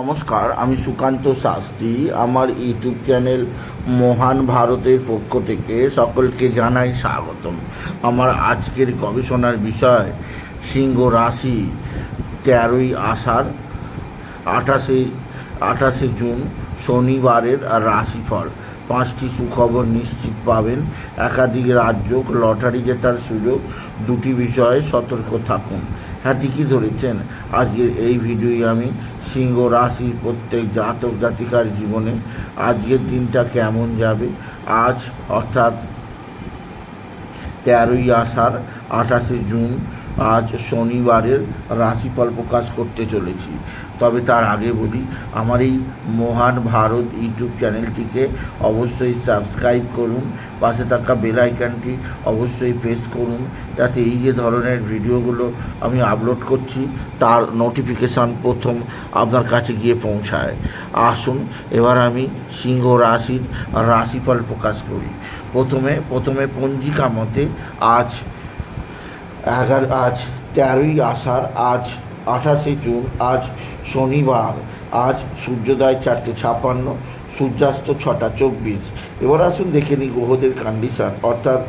নমস্কার, আমি সুকান্ত শাস্ত্রী। আমার ইউটিউব চ্যানেল মহান ভারতের পক্ষ থেকে সকলকে জানাই স্বাগতম। আমার আজকের গবেষণার বিষয়, সিংহ রাশি তেরোই আষাঢ়, আঠাশে আঠাশে জুন, শনিবারের রাশিফল। পাঁচটি সুখবর নিশ্চিত পাবেন। একাধিক রাজ্য লটারি জেতার সুযোগ। দুটি বিষয়ে সতর্ক থাকুন। হ্যাঁ ঠিকই ধরেছেন। আজকের এই ভিডিওই আমি সিংহ রাশির প্রত্যেক জাতক জাতিকার জীবনে আজকের দিনটা কেমন যাবে? আজ অর্থাৎ তেরোই আষাঢ়, আঠাশে জুন আজ শনিবারের রাশিফল প্রকাশ করতে চলেছি। তবে তার আগে বলি, আমার এই মহান ভারত ইউটিউব চ্যানেলটিকে অবশ্যই সাবস্ক্রাইব করুন, পাশে থাকা বেল আইকনটি অবশ্যই প্রেস করুন, যাতে এই যে ধরনের ভিডিওগুলো আমি আপলোড করছি, তার নোটিফিকেশান প্রথম আপনার কাছে গিয়ে পৌঁছায়। আসুন, এবার আমি সিংহ রাশির রাশিফল প্রকাশ করি। প্রথমে প্রথমে পঞ্জিকা মতে আজ এগারো, আজ তেরোই আষাঢ়, আজ আঠাশে জুন, আজ শনিবার, আজ সূর্যোদয় চারটে ছাপান্ন সূর্যাস্ত ছটা চব্বিশ। এবার আসুন দেখে নিই গ্রহদের কন্ডিশন অর্থাৎ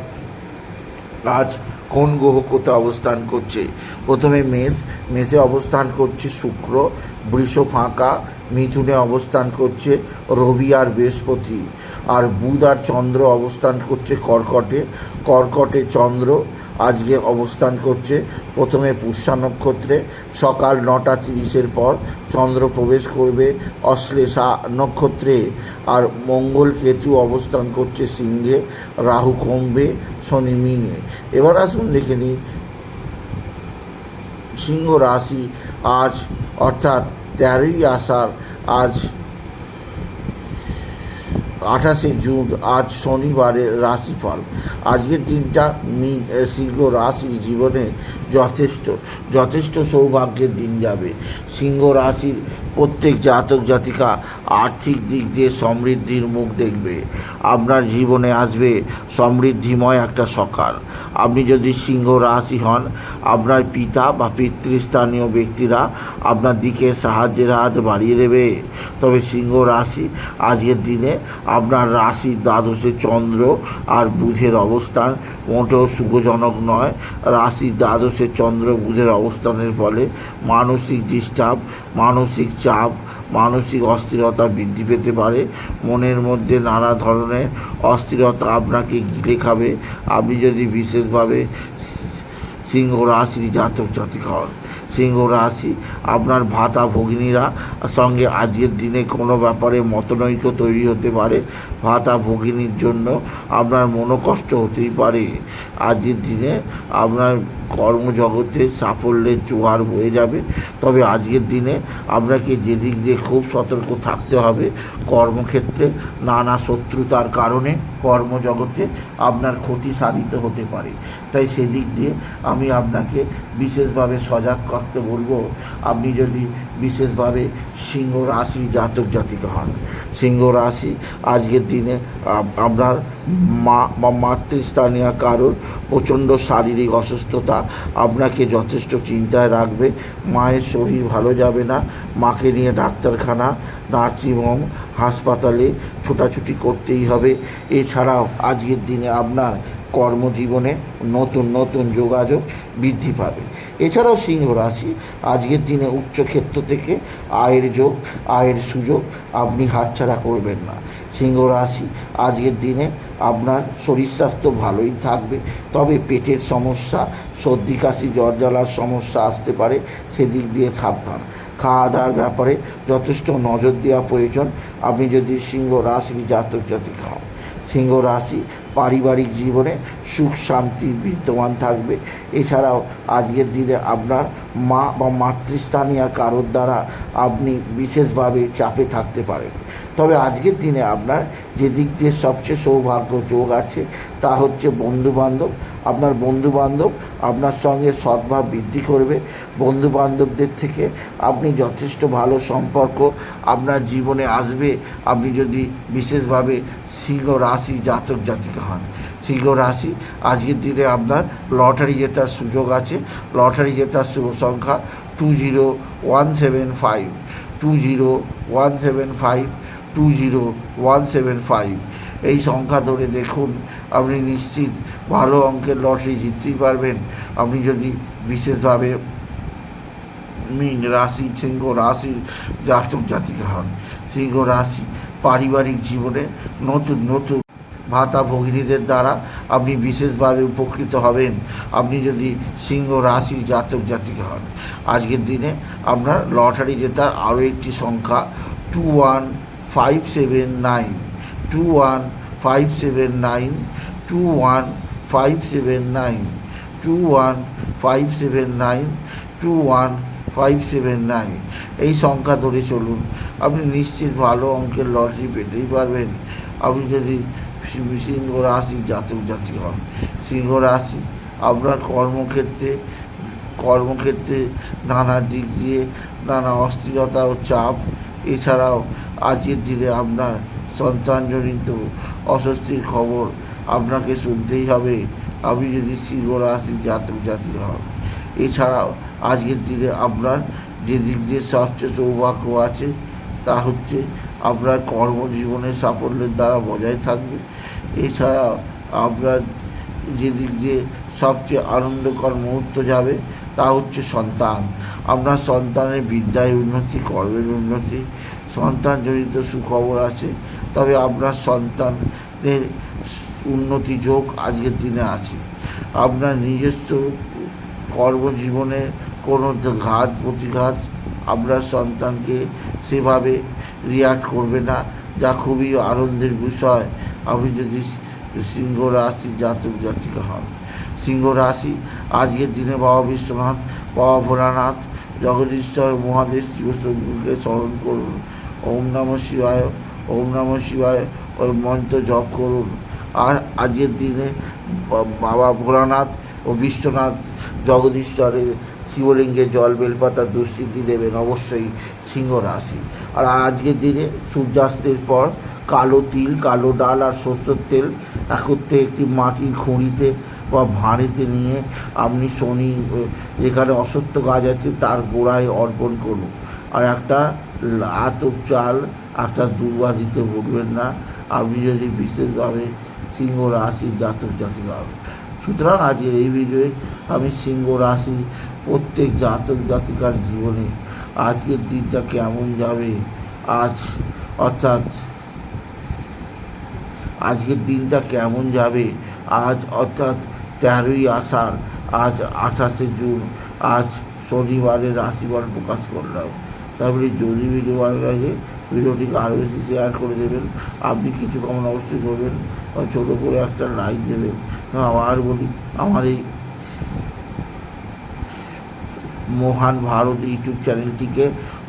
আজ কোন গ্রহ কোথায় অবস্থান করছে? প্রথমে মেষ, মেষে অবস্থান করছে শুক্র, বৃষ ফাঁকা, মিথুনে অবস্থান করছে রবি আর বৃহস্পতি। আর বুধ আর চন্দ্র অবস্থান করছে কর্কটে কর্কটে চন্দ্র আজকে অবস্থান করছে। প্রথমে পুষ্যা নক্ষত্রে, সকাল নটা তিরিশের পর চন্দ্র প্রবেশ করবে অশ্লেষা নক্ষত্রে। আর মঙ্গল কেতু অবস্থান করছে সিংহে, রাহু কমবে, শনি মিনে। এবার আসুন দেখে নিই, সিংহ রাশি আজ, অর্থাৎ তেরোই আষাঢ় আজ আঠাশে জুন, আজ শনিবারের রাশিফল। আজকের দিনটা মি সিংহ রাশির জীবনে যথেষ্ট। যথেষ্ট সৌভাগ্যের দিন যাবে। সিংহ রাশির প্রত্যেক জাতক, জাতিকা আর্থিক দিক দিয়ে সমৃদ্ধির মুখ দেখবে। আপনার জীবনে আসবে সমৃদ্ধিময় একটা সকাল। আপনি যদি সিংহ রাশি হন, আপনার পিতা বা পিতৃস্থানীয় ব্যক্তিরা আপনার দিকে সাহায্যের হাত বাড়িয়ে দেবে। তবে সিংহ রাশি আজকের দিনে আপনার রাশি দ্বাদশে চন্দ্র আর বুধের অবস্থান মোটেও সুখজনক নয়। রাশি দ্বাদশে চন্দ্র বুধের অবস্থানের ফলে মানসিক ডিস্টার্ব, মানসিক চাপ, মানসিক অস্থিরতা বৃদ্ধি পেতে পারে। মনের মধ্যে নানা ধরনের অস্থিরতা আপনাকে গিলে খাবে। আপনি যদি বিশেষভাবে সিংহ রাশির জাতক জাতিকা হন সিংহ রাশি আপনার ভাতা ভগিনীরা সঙ্গে আজকের দিনে কোনো ব্যাপারে মতনৈক্য তৈরি হতে পারে। ভাতা ভগিনীর জন্য আপনার মনোকষ্ট হতেই পারে। আজকের দিনে আপনার কর্মজগতে সাফল্যের জোয়ার বয়ে যাবে। তবে আজকের দিনে আপনাকে যেদিক দিয়ে খুব সতর্ক থাকতে হবে, কর্মক্ষেত্রে নানা শত্রুতার কারণে কর্মজগতে আপনার ক্ষতি সাধিত হতে পারে। তাই সেদিক দিয়ে আমি আপনাকে বিশেষভাবে সজাগ করতে বলব, আপনি যদি বিশেষভাবে সিংহ রাশি জাতক জাতিকা হন, সিংহ রাশি আজকের দিনে আপনার মা, বা মাতৃস্থানীয় কারোর প্রচণ্ড শারীরিক অসুস্থতা আপনাকে যথেষ্ট চিন্তায় রাখবে। মায়ের শরীর ভালো যাবে না, মাকে নিয়ে ডাক্তারখানা, নার্সিংহোম, হাসপাতালে ছোটাছুটি করতেই হবে। এছাড়াও আজকের দিনে আপনার কর্মজীবনে নতুন নতুন যোগাযোগ বৃদ্ধি পাবে। এছাড়াও সিংহ রাশি, আজকের দিনে উচ্চক্ষেত্র থেকে আয়ের যোগ, আয়ের সুযোগ আপনি হাতছাড়া করবেন না। সিংহ রাশি, আজকের দিনে আপনার শরীর স্বাস্থ্য ভালোই থাকবে, তবে পেটের সমস্যা, সর্দি, কাশি, জ্বর, জ্বালার সমস্যা আসতে পারে, সেদিক দিয়ে সাবধান। খাওয়া দাওয়ার ব্যাপারে যথেষ্ট নজর দেওয়া প্রয়োজন, আপনি যদি সিংহ রাশি জাতক জাতিক হন। সিংহ রাশি পারিবারিক জীবনে সুখ, শান্তি, বিদ্যমান থাকবে। এছাড়াও আজকের দিনে আপনার মা বা মাতৃস্থানীয় কারোর দ্বারা আপনি বিশেষভাবে চাপে থাকতে পারেন। তবে আজকের দিনে আপনার যে দিক দিয়ে সবচেয়ে সৌভাগ্য যোগ আছে, তা হচ্ছে বন্ধুবান্ধব। আপনার বন্ধুবান্ধব আপনার সঙ্গে সদ্ভাব বৃদ্ধি করবে। বন্ধুবান্ধবদের থেকে আপনি যথেষ্ট ভালো সম্পর্ক আপনার জীবনে আসবে। আপনি যদি বিশেষভাবে সিংহ, রাশি, জাতক, জাতিকা হন। সিংহ রাশি, আজকের দিনে আপনার লটারি জেতার সুযোগ আছে। লটারি জেতার সংখ্যা two zero one seven five two zero one seven five two zero one seven five এই সংখ্যা ধরে দেখুন, আপনি নিশ্চিত ভালো অঙ্কের লটারি জিততেই পারবেন। আপনি যদি বিশেষভাবে মিন রাশি, সিংহ রাশির জাতক জাতিকা হন, সিংহ রাশি পারিবারিক জীবনে নতুন নতুন ভাতা ভগিনীদের দ্বারা আপনি বিশেষভাবে উপকৃত হবেন। আপনি যদি সিংহ রাশির জাতক জাতিকা হন, আজকের দিনে আপনার লটারি জেতার আরও একটি সংখ্যা two one five seven nine two one five seven nine two one five seven nine two one five seven nine two one five seven nine এই সংখ্যা ধরে চলুন। আপনি নিশ্চিত ভালো অঙ্কের লটারি পেতেই পারবেন। আপনি যদি সিংহ রাশি জাতক জাতি হন সিংহ রাশি আপনার কর্মক্ষেত্রে কর্মক্ষেত্রে নানা দিক দিয়ে নানা অস্থিরতা ও চাপ। এছাড়াও আজকের দিনে আপনার সন্তানজনিত অস্বস্তির খবর আপনাকে শুনতেই হবে। আপনি যদি সিংহ রাশি জাতক জাতি হন। এছাড়াও আজকের দিনে আপনার যে দিক দিয়ে সবচেয়ে সৌভাগ্য আছে, তা হচ্ছে আপনার কর্মজীবনের সাফল্যের দ্বারা বজায় থাকবে। এছাড়া আপনার যে দিক দিয়ে সবচেয়ে আনন্দকর মুহূর্ত যাবে, তা হচ্ছে সন্তান। আপনার সন্তানের বিদ্যায় উন্নতি কর্মের উন্নতি, সন্তান সন্তানজনিত সুখবর আছে, তবে আপনার সন্তানের উন্নতি যোগ আজকের দিনে আছে। আপনার নিজস্ব কর্মজীবনে কোনো ঘাত, প্রতিঘাত আপনার সন্তানকে সেভাবে রিয়াক্ট করবে না, যা খুবই আনন্দের বিষয়। আপনি যদি সিংহ রাশি জাতক জাতিকা হন। সিংহ রাশি, আজকের দিনে বাবা বিশ্বনাথ, বাবা ভোলানাথ, জগদীশ্বর, মহাদেব শিবশঙ্করকে স্মরণ করুন। ওম নম শিবায়, ওম নম শিবায়, ওই মন্ত্র জপ করুন। আর আজকের দিনে বাবা ভোলানাথ ও বিশ্বনাথ জগদীশ্বরের শিবলিঙ্গে জল, বেলপাতা দুস্থিতি দেবেন অবশ্যই সিংহ রাশি। আর আজকের দিনে সূর্যাস্তের পর কালো তিল, কালো ডাল আর সর্ষের তেল একত্রে একটি মাটির খুঁড়িতে বা ভাঁড়েতে নিয়ে আপনি শনি যেখানে অসত্য গাছ আছে তার গোড়ায় অর্পণ করুন। আর একটা আতপ চাল, একটা দুর্বা দিতে ভুলবেন না। আপনি যদি বিশেষভাবে সিংহ রাশির জাতক জাতিকা হন। সুতরাং আজকের এই ভিডিওয়ে আমি সিংহ রাশি প্রত্যেক জাতক জাতিকার জীবনে আজকের দিনটা কেমন যাবে? আজ, অর্থাৎ আজকের দিনটা কেমন যাবে? আজ, অর্থাৎ তেরোই আষাঢ়, আজ আঠাশে জুন, আজ শনিবারের রাশিফল প্রকাশ করলাম। তারপরে যদি ভিডিও ভালো লাগে ভিডিওটিকে আরও বেশি শেয়ার করে দেবেন। আপনি কিছু কমন অবশ্যই করবেন ছোটো করে একটা লাইক দেবেন। আবার বলি, আমার এই মহান ভারত ইউটিউব চ্যানেলটিকে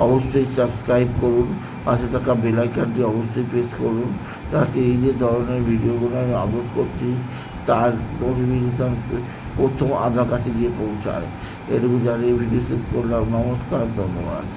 অবশ্যই সাবস্ক্রাইব করুন। পাশে থাকা বেলাইকানটি অবশ্যই প্রেস করুন। যাতে এই যে ধরনের ভিডিওগুলো আমি আপলোড করছি, তার নোটিফিকেশান প্রথম আধার কাছে গিয়ে পৌঁছায়। এটুকু জানিয়ে ভিডিও শেষ করলাম। নমস্কার, ধন্যবাদ।